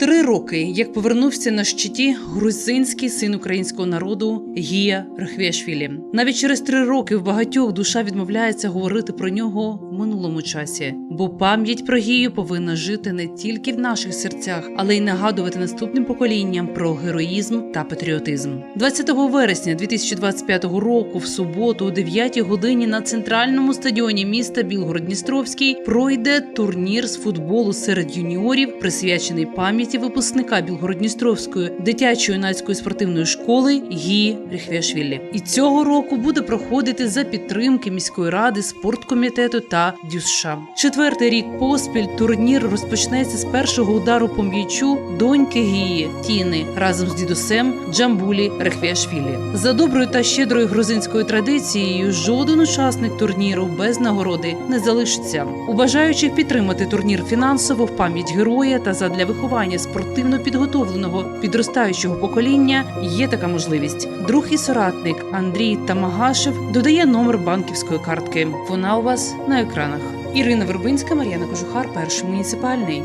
Три роки, як повернувся на щиті грузинський син українського народу Гія Рахвєшвілі. Навіть через три роки в багатьох душа відмовляється говорити про нього в минулому часі, бо пам'ять про Гію повинна жити не тільки в наших серцях, але й нагадувати наступним поколінням про героїзм та патріотизм. 20 вересня 2025 року, в суботу, о 9 годині на центральному стадіоні міста Білгород-Дністровський пройде турнір з футболу серед юніорів, присвячений пам'яті випускника Білгородністровської дитячо-юнацької спортивної школи Гі Ріхвяшвілі. І цього року буде проходити за підтримки міської ради, спорткомітету та ДЮСШ. Четвертий рік поспіль турнір розпочнеться з першого удару по м'ячу доньки Гії Тіни разом з дідусем Джамбулі Рехвяшвілі. За доброю та щедрою грузинською традицією жоден учасник турніру без нагороди не залишиться. У бажаючих підтримати турнір фінансово в пам'ять героя та задля виховання спортивно підготовленого підростаючого покоління є така можливість. Друг і соратник Андрій Тамагашев додає номер банківської картки. Вона у вас на екранах. Ірина Вербинська, Мар'яна Кожухар, перший муніципальний.